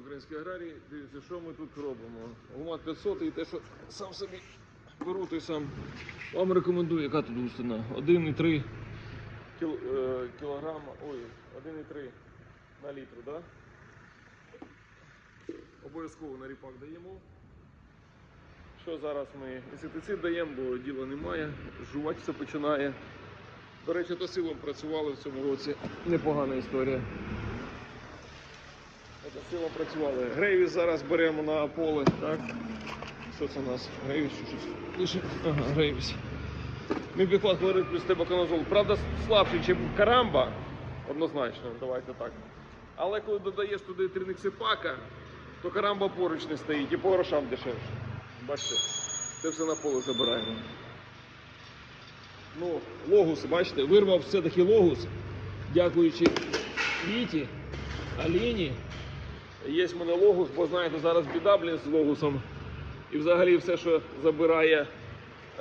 Українські аграрії, дивіться, що ми тут робимо. Гумат 500 і те, що сам собі беру, той сам вам рекомендую, яка тут густина. 1,3 кіл, е, ой, 1,3 на літр, да? Обов'язково на ріпак даємо. Що зараз ми інсектицид даємо, бо діла немає, жувати все починає. До речі, то силом працювали в цьому році. Непогана історія. Силом працювали. Грейвіс зараз беремо на поле. Так? Що це у нас? Грейвіс щось? Ага, Грейвіс. Міпіклад хлорид плюс тебаканозол. Правда, слабший, ніж карамба. Однозначно, давайте так. Але коли додаєш туди тринексипака, то карамба поруч не стоїть і по грошам дешевше. Бачите, це все на поле забираємо. Ну, логус, бачите, вирвав все-таки логус, дякуючи Віті, Аліні. Є в мене логус, бо знаєте, зараз біда, блін, з логусом. І взагалі все, що забирає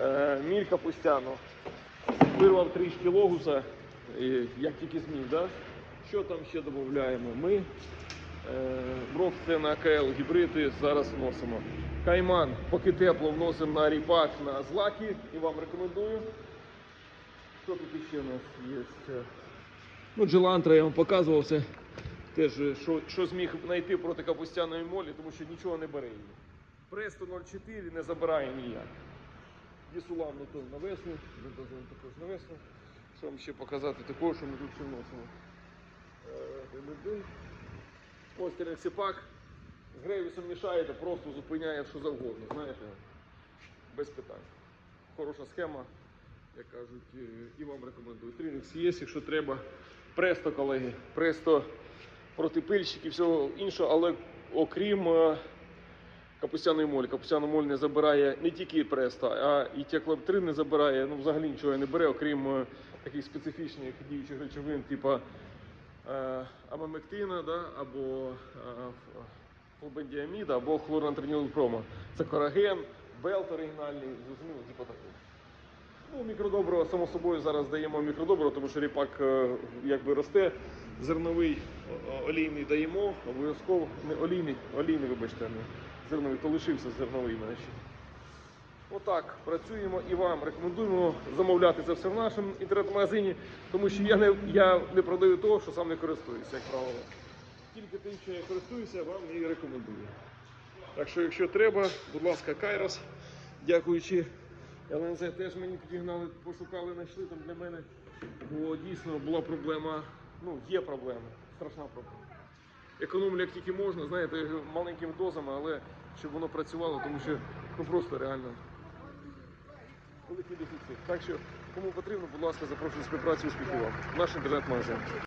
е, мілька постійно. Вирвав трішки логуса, і, як тільки зміг, да? Що там ще додаємо? Ми е, брок це на АКЛ гібриди зараз вносимо. Кайман, поки тепло, вносимо на ріпак на злаки і вам рекомендую. Що тут ще у нас є? Ну, Джелантра я вам показував це. Теж, що, що зміг знайти проти капустяної молі, тому що нічого не бере її. Престо 0,4 не забирає ніяк. Дісулам то на весну, бентазон також на весну. Що вам ще показати такого, що ми тут ще вносимо? Е, Ось. З грейвісом мішаєте, просто зупиняє що завгодно, знаєте, без питань. Хороша схема, як кажуть, е, і вам рекомендую. Тринекс є, якщо треба. Престо, колеги, престо проти пильщиків і всього іншого, але окрім е, капустяної молі. Капустяну моль не забирає не тільки преста, а і тіаклоптрин не забирає, ну взагалі нічого не бере, окрім е, таких специфічних діючих речовин, типу е, амамектина да, або флобендіаміда, або хлорантринілпрома. Це кораген, белт оригінальний, зрозуміло, типу такого. Ну, мікродобриво, само собою, зараз даємо мікродобриво, тому що ріпак якби росте. Зерновий олійний даємо, обов'язково не олійний, олійний, вибачте, не зерновий, то лишився зерновий мене ще. Отак працюємо і вам рекомендуємо замовляти це все в нашому інтернет-магазині, тому що я не, я не продаю того, що сам не користуюся, як правило. Тільки тим, що я користуюся, вам і рекомендую. Так що, якщо треба, будь ласка, Кайрос, дякуючи ЛНЗ, теж мені підігнали, пошукали, знайшли там для мене. Бо дійсно була проблема, ну, є проблема, страшна проблема. Економлю як тільки можна, знаєте, маленькими дозами, але щоб воно працювало, тому що ну, просто реально великий дефіцит. Так що, кому потрібно, будь ласка, запрошую співпрацю успіхів вам. Наш інтернет-магазин.